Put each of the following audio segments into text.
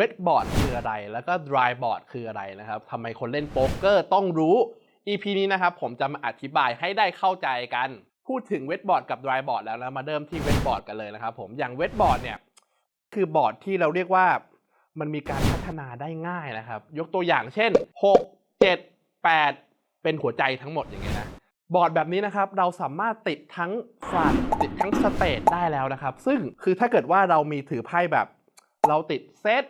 เวทบอร์ดคืออะไร แล้วก็ดรายบอร์ดคืออะไรนะครับทำไมคนเล่นโป๊กเกอร์ต้องรู้ EP นี้นะครับผมจะมาอธิบายให้ได้เข้าใจกัน พูดถึงเวทบอร์ดกับดรายบอร์ดแล้วนะมาเริ่มที่เวทบอร์ดกันเลยนะครับผมอย่างเวทบอร์ดเนี่ยคือบอร์ดที่เราเรียกว่ามันมีการพัฒนาได้ง่ายนะครับ ยกตัวอย่างเช่น 6 7 8 เป็นหัวใจทั้งหมดอย่างเงี้ยนะบอร์ดแบบนี้นะครับเราสามารถติดทั้งฟลัดติดทั้งสเตทได้แล้วนะครับ ซึ่งคือถ้าเกิดว่าเรามีถือไพ่แบบ เราติดเซต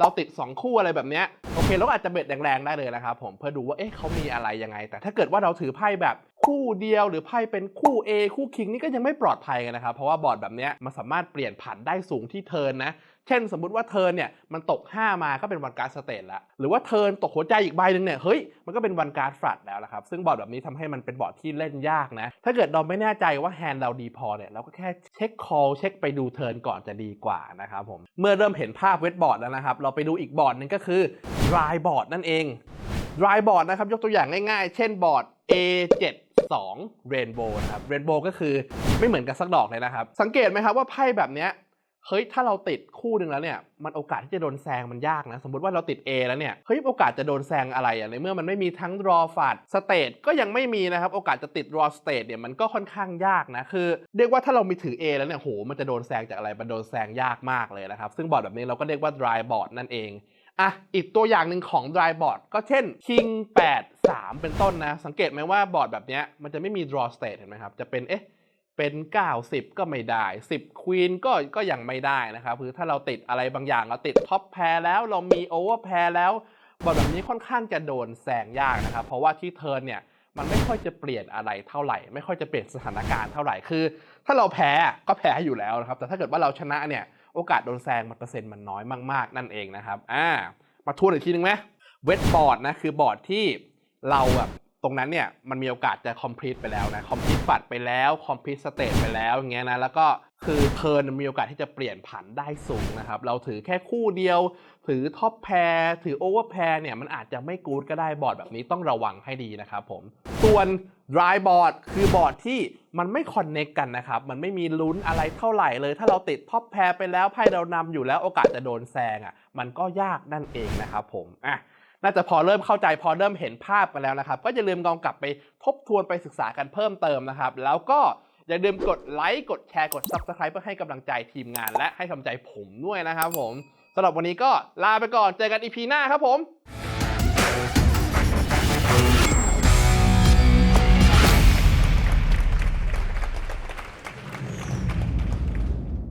เราติด 2 คู่อะไรแบบเนี้ยโอเคเราก็อาจจะเบ็ดแรงๆได้เลยนะครับผมเพื่อดูว่าเอ๊ะเขามีอะไรยังไง แต่ถ้าเกิดว่าเราถือไพ่แบบคู่เดียวหรือไพ่เป็นคู่ A คู่คิงนี่ก็ยังไม่ปลอดภัยกันนะครับ เพราะว่าบอร์ดแบบนี้มันสามารถเปลี่ยนผันได้สูงที่เทิร์นนะ เช่นสมมุติว่าเทิร์นเนี่ยมันตก 5 มาก็เป็นวันการ์ดสเตทแล้ว หรือว่าเทิร์นตกหัวใจอีกใบหนึ่งเนี่ยเฮ้ยมันก็เป็นวันการ์ดฟลัดแล้วนะครับ ซึ่งบอร์ดแบบนี้ทำให้มันเป็นบอร์ดที่เล่นยากนะ ถ้าเกิดเราไม่แน่ใจว่าแฮนด์เราดีพอเนี่ยเราก็แค่เช็คคอลเช็คไปดูเทิร์นก่อนจะดีกว่านะครับผมเมื่อเริ่มเห็นภาพเวทบอร์ดแล้วนะครับเราไปดูอีกบอร์ดนึงก็คือ dry board นั่นเอง dry board นะครับยกตัวอย่างง่ายๆ เช่นบอร์ด A72 Rainbow นะครับ Rainbow ก็คือไม่เหมือนกันสักดอกเลยนะครับ สังเกตไหมครับว่าไพ่แบบเนี้ยเฮ้ยถ้าเราติดคู่หนึ่งแล้วเนี่ยมันโอกาสที่จะโดนแซงมันยากนะสมมติว่าเราติด A แล้วเนี่ยเฮ้ยโอกาสจะโดนแซงอะไรอะในเมื่อมันไม่มีทั้ง draw ฝัด state ก็ยังไม่มีนะครับโอกาสจะติด draw state เนี่ยมันก็ค่อนข้างยากนะคือ เรียกว่าถ้าเรามีถือ A แล้วเนี่ยโหมันจะโดนแซงจากอะไรมันโดนแซงยากมากเลยนะครับซึ่งบอร์ดแบบนี้เราก็เรียกว่า dry board นั่นเอง อะอีกตัวอย่างหนึ่งของ dry board ก็เช่น king 8 3 เป็นต้นนะ สังเกตไหมว่าบอร์ดแบบเนี้ยมันจะไม่มี draw state เห็นไหมครับ จะเป็นเอ๊ะเป็น90ก็ไม่ได้ 10ควีนก็ก็ยังไม่ได้นะครับคือถ้าเราติดอะไรบางอย่างเราติดท็อปแพรแล้วเรามีโอเวอร์แพรแล้วบอร์ดแบบนี้ค่อนข้างจะโดนแซงยากนะครับ เพราะว่าที่เทิร์นเนี่ยมันไม่ค่อยจะเปลี่ยนอะไรเท่าไหร่ ไม่ค่อยจะเปลี่ยนสถานการณ์เท่าไหร่คือ ถ้าเราแพ้ก็แพ้อยู่แล้วนะครับ แต่ถ้าเกิดว่าเราชนะเนี่ย โอกาสโดนแซงมันเปอร์เซ็นต์มันน้อยมากๆ นั่นเองนะครับ อ่า มาทวนอีกทีนึงไหมเวทบอร์ดนะคือบอร์ดที่เราแบบ รงนั้นเนี่ยมันมีโอกาสจะ complete ไปแล้วนะ complete ฝัดไปแล้ว complete state ไปแล้วอย่างเงี้ยนะแล้วก็คือเทิร์นมีโอกาสที่จะเปลี่ยนผันได้สูงนะครับ เราถือแค่คู่เดียว ถือท็อปแพร์ถือโอเวอร์แพร์เนี่ยมันอาจจะไม่กู๊ดก็ได้บอร์ดแบบนี้ต้องระวังให้ดีนะครับผม ส่วน dry board คือบอร์ดที่มันไม่คอนเน็กกันนะครับ มันไม่มีลุ้นอะไรเท่าไหร่เลย ถ้าเราติดท็อปแพร์ไปแล้วไพ่เรานำอยู่แล้วโอกาสจะโดนแซงอะมันก็ยากนั่นเองนะครับผมอะ น่าจะพอเริ่มเข้าใจพอเริ่มเห็นภาพกันแล้วนะครับ ก็อย่าลืมลองกลับไปทบทวนไปศึกษากันเพิ่มเติมนะครับ แล้วก็อย่าลืมกดไลค์กดแชร์กด Subscribe เพื่อให้กำลังใจทีมงาน และให้กำลังใจผมด้วยนะครับผมสำหรับวันนี้ก็ลาไปก่อนเจอกันอีพีหน้าครับผม